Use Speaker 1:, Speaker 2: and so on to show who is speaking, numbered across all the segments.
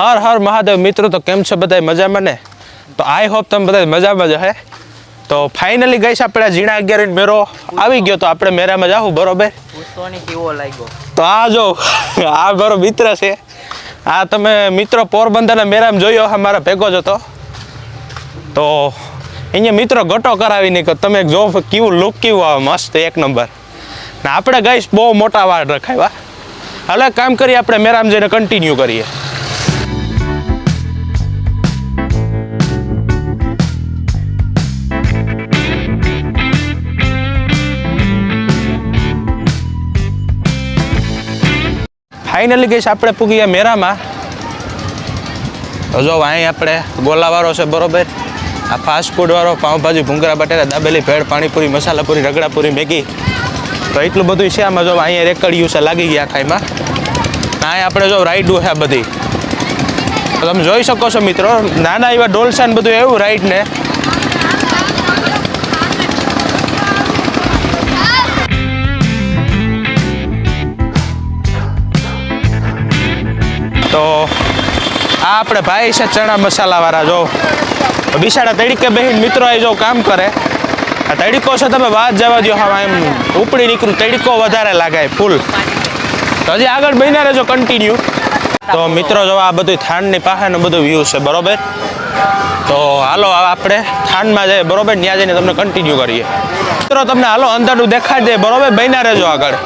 Speaker 1: હર હર મહાદેવ મિત્રો તો કેમ છે બધા મજામાં ને? તો આઈ હોપ તમે બધા મજામાં જ હે. તો ફાઇનલી ગઈશ આપણે ઝીણા અગિયાર મેરો આવી ગયો તો આપણે મેરામાં જાવું બરોબર?
Speaker 2: કેવો લાગ્યો?
Speaker 1: તો આ જો આ મારો મિત્ર છે. આ તમે મિત્રો પોરબંદરના મેરામાં જોયો હા મારા ભેગો જ હતો. તો અહીંયા મિત્રો ગટો કરાવી નહીં તમે જો કેવું લુક કેવું આવે મસ્ત એક નંબર. ને આપણે ગઈશ બહુ મોટા વાળ રખાવ્યા. હવે કામ કરીએ આપણે મેરામ જઈને કન્ટિન્યુ કરીએ. ફાઇનલી ગઈશ આપણે પૂગી ગયા તો જો અહીં આપણે ગોલાવાળો છે, બરોબર? આ ફાસ્ટ ફૂડવાળો પાઉંભાજી ભૂંગરા બટેટા, દાબેલી, ભેળ, પાણીપુરી, મસાલાપુરી, રગડાપુરી, મેગી. તો એટલું બધું છે આમાં જો અહીંયા રેકડ્યું છે, લાગી ગયા ખાઈમાં અહીંયા આપણે જો રાઈડું છે આ બધી. તમે જોઈ શકો છો મિત્રો, નાના એવા ડોલસા ને બધું એવું રાઈડ ને. આપણે ભાઈ છે ચણા મસાલાવાળા, જો. બિસાડા તડીકે બહેન મિત્રો એ જો કામ કરે. આ તડીકો છે, તમે વાત જવા દો હા એમ ઉપડી નીકળું, તડીકો વધારે લાગે ફૂલ. તો હજી આગળ બન્યા રહેજો કન્ટિન્યુ તો મિત્રો જો આ બધું થાનની પાસેનું બધું વ્યૂ છે, બરોબર? તો હાલો આપણે થાનમાં જઈએ, બરોબર? ત્યાં જઈને તમને કન્ટિન્યુ કરીએ. મિત્રો, તમને હાલો અંદરનું દેખાડી દે, બરોબર? બન્યા રહેજો આગળ.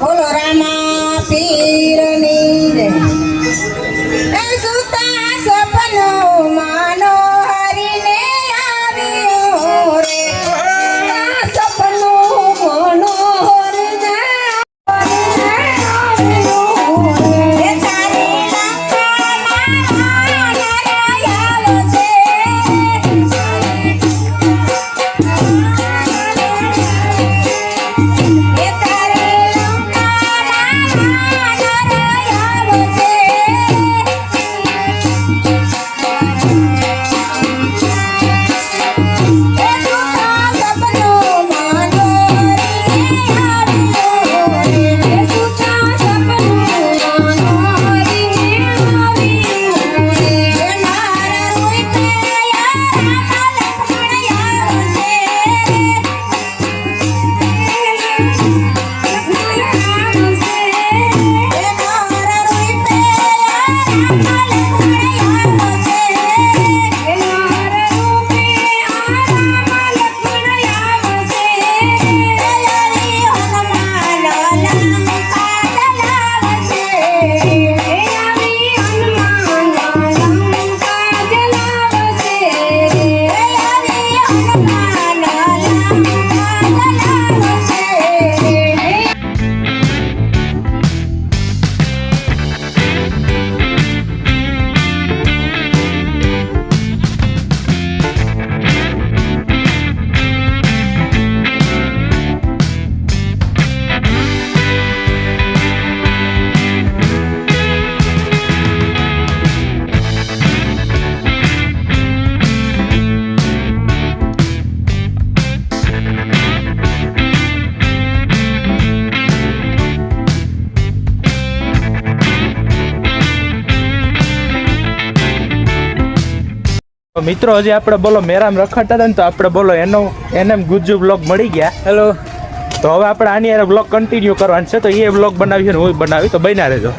Speaker 3: બોલો રામા પીરની
Speaker 1: મિત્રો હજી આપણે બોલો મેરામ રખડતા હતા ને તો આપણે બોલો એનો એને ગુજ્જુ બ્લોગ મળી ગયા. હેલો તો હવે આપણે આની યાર બ્લોગ કન્ટિન્યુ કરવાનું છે. તો એ બ્લોગ બનાવી ને હું બનાવી તો બન્યા રહેજો.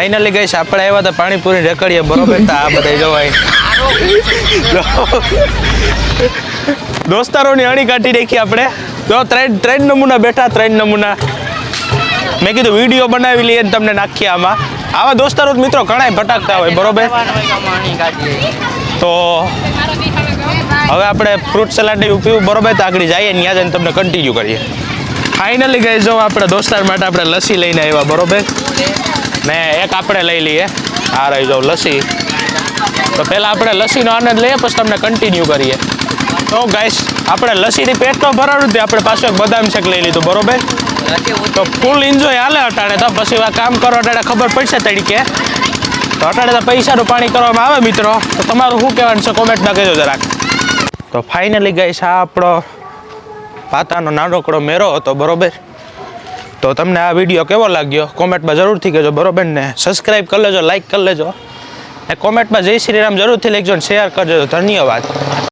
Speaker 1: ફાઇનલી ગઈ છે આપણે આવ્યા હતા પાણીપુરી રેકડીએ બરોબર તો આ બધા જોવાય દોસ્તારોની અણી કાઢી નાખી આપણે. જો ત્રણ ત્રણ નમૂના બેઠા, ત્રણ નમૂના. મેં કીધું વીડિયો બનાવી લઈએ તમને નાખીએ આમાં. આવા દોસ્તારો મિત્રો ઘણાય ભટકતા હોય, બરોબર? તો હવે આપણે ફ્રૂટ સલાડ પીવું બરોબર તો આગળ જઈએ ત્યાં જઈને તમને કન્ટિન્યુ કરીએ. ફાઇનલી ગઈ જો આપણે દોસ્તાર માટે આપણે લસી લઈને આવ્યા, બરોબર? ને એક આપણે લઈ લઈએ. આ રહી જાઉં લસ્સી. તો પહેલાં આપણે લસ્સીનો આનંદ લઈએ, પછી તમને કન્ટિન્યુ કરીએ. તો ગાઈસ આપણે લસ્સીથી પેટ તો ભરાણું જ આપણે પાછું એક બદામ શેક લઈ લીધું, બરોબર? તો ફૂલ એન્જોય હાલે અટાણે તો. પછી આ કામ કરો અટાણે ખબર પડશે તરીકે તો અટાણે તો પૈસાનું પાણી કરવામાં આવે મિત્રો. તો તમારું શું કહેવાનું છે? કોમેન્ટમાં કહેજો જરાક. તો ફાઇનલી ગાઈસ આ આપણો પાતાનો નાનકડો મેરો હતો, બરોબર? તો તમને આ વીડિયો કેવો લાગ્યો? કોમેન્ટમાં જરૂરથી કહેજો, બરોબર ને? સબસ્ક્રાઈબ કરી લેજો લાઈક કરી લેજો. ને કોમેન્ટમાં જય શ્રી રામ જરૂરથી લખજો શેર કરજો ધન્યવાદ.